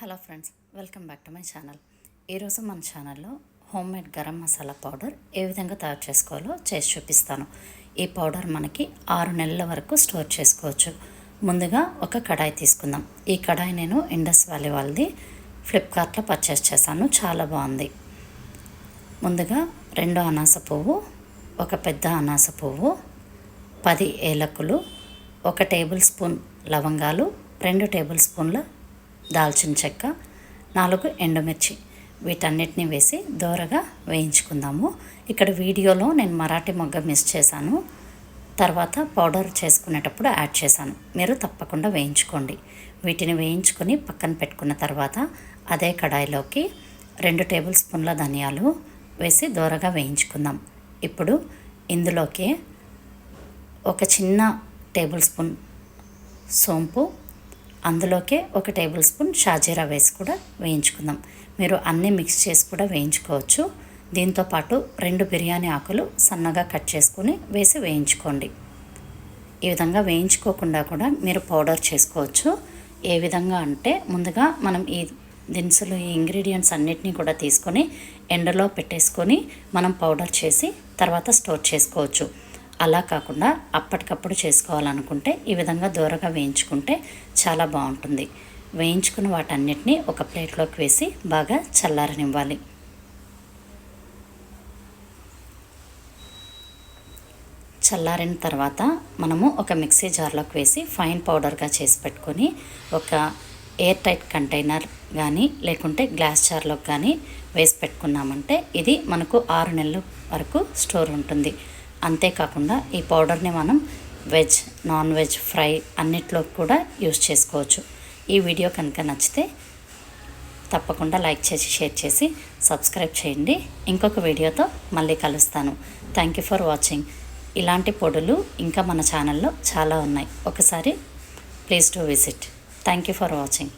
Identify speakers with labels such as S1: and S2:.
S1: Hello friends welcome back to my channel. ఈరోజు మన ఛానల్లో home made garam masala powder ఏ విధంగా తయారు చేసుకోవాలో చేసి చూపిస్తాను. ఈ పౌడర్ మనకి ఆరు నెలల వరకు స్టోర్ చేసుకోవచ్చు. ముందుగా ఒక కడాయి తీసుకుందాం. ఈ కడాయి నేను ఇండస్ వ్యాలీ వాళ్ళది ఫ్లిప్కార్ట్లో పర్చేస్ చేశాను. చాలా బాగుంది. ముందుగా రెండు అనాస పువ్వు ఒక పెద్ద అనాస పువ్వు పది ఏలకులు ఒక టేబుల్ స్పూన్ లవంగాలు రెండు టేబుల్ స్పూన్ల దాల్చిన చెక్క నాలుగు ఎండుమిర్చి. వీటన్నిటిని వేసి దోరగా వేయించుకుందాము. ఇక్కడ వీడియోలో నేను మరాఠీ మొగ్గ మిస్ చేశాను. తర్వాత పౌడర్ చేసుకునేటప్పుడు యాడ్ చేశాను. మీరు తప్పకుండా వేయించుకోండి. వీటిని వేయించుకొని పక్కన పెట్టుకున్న తర్వాత అదే కడాయిలోకి రెండు టేబుల్ స్పూన్ల ధనియాలు వేసి దోరగా వేయించుకుందాం. ఇప్పుడు ఇందులోకి ఒక చిన్న టేబుల్ స్పూన్ సోంపు అందులోకే ఒక టేబుల్ స్పూన్ షాజీరా వేసి కూడా వేయించుకుందాం. మీరు అన్నీ మిక్స్ చేసి కూడా వేయించుకోవచ్చు. దీంతోపాటు రెండు బిర్యానీ ఆకులు సన్నగా కట్ చేసుకుని వేసి వేయించుకోండి. ఈ విధంగా వేయించుకోకుండా కూడా మీరు పౌడర్ చేసుకోవచ్చు. ఏ విధంగా అంటే ముందుగా మనం ఈ దినుసులు ఈ ఇంగ్రీడియంట్స్ అన్నిటినీ కూడా తీసుకొని ఎండలో పెట్టేసుకొని మనం పౌడర్ చేసి తర్వాత స్టోర్ చేసుకోవచ్చు. అలా కాకుండా అప్పటికప్పుడు చేసుకోవాలనుకుంటే ఈ విధంగా దూరగా వేయించుకుంటే చాలా బాగుంటుంది. వేయించుకున్న వాటన్నిటిని ఒక ప్లేట్లోకి వేసి బాగా చల్లారనివ్వాలి. చల్లారిన తర్వాత మనము ఒక మిక్సీ జార్లోకి వేసి ఫైన్ పౌడర్గా చేసి పెట్టుకొని ఒక ఎయిర్ టైట్ కంటైనర్ కానీ లేకుంటే గ్లాస్ జార్లోకి కానీ వేసి పెట్టుకున్నామంటే ఇది మనకు ఆరు నెలల వరకు స్టోర్ ఉంటుంది. అంతేకాకుండా ఈ పౌడర్ని మనం వెజ్ నాన్ వెజ్ ఫ్రై అన్నిట్లో కూడా యూస్ చేసుకోవచ్చు. ఈ వీడియో కనుక నచ్చితే తప్పకుండా లైక్ చేసి షేర్ చేసి సబ్స్క్రైబ్ చేయండి. ఇంకొక వీడియోతో మళ్ళీ కలుస్తాను. థ్యాంక్ యూ ఫర్ వాచింగ్ ఇలాంటి పొడులు ఇంకా మన ఛానల్లో చాలా ఉన్నాయి. ఒకసారి please to visit. Thank you for watching